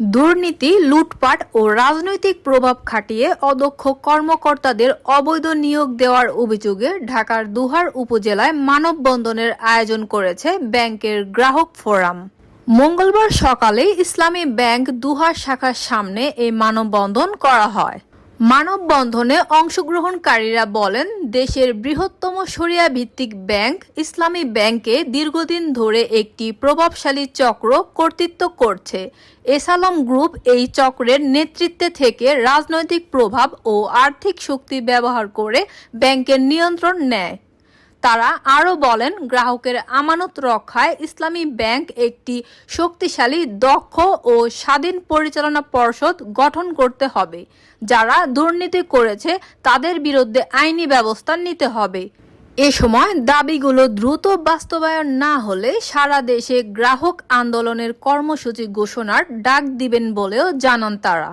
দুর্নীতি, লুটপাট ও রাজনৈতিক প্রভাব খাটিয়ে অদক্ষ কর্মকর্তাদের অবৈধ নিয়োগ দেওয়ার অভিযোগে ঢাকার দুহার উপজেলায় মানববন্ধনের আয়োজন করেছে ব্যাংকের গ্রাহক ফোরাম। মঙ্গলবার সকালে ইসলামী ব্যাংক দুহার শাখার সামনে এই মানববন্ধন করা হয়। মানববন্ধনে অংশগ্রহণকারীরা বলেন, দেশের বৃহত্তম সরিয়া ভিত্তিক ব্যাংক ইসলামী ব্যাংকে দীর্ঘদিন ধরে একটি প্রভাবশালী চক্র কর্তৃত্ব করছে। এসালম গ্রুপ এই চক্রের নেতৃত্বে থেকে রাজনৈতিক প্রভাব ও আর্থিক শক্তি ব্যবহার করে ব্যাংকের নিয়ন্ত্রণ নেয়। তারা আরও বলেন, গ্রাহকের আমানত রক্ষায় ইসলামী ব্যাংক একটি শক্তিশালী, দক্ষ ও স্বাধীন পরিচালনা পর্ষদ গঠন করতে হবে, যারা দুর্নীতি করেছে তাদের বিরুদ্ধে আইনি ব্যবস্থা নিতে হবে। এ সময় দাবিগুলো দ্রুত বাস্তবায়ন না হলে সারা দেশে গ্রাহক আন্দোলনের কর্মসূচি ঘোষণার ডাক দিবেন বলেও জানান তারা।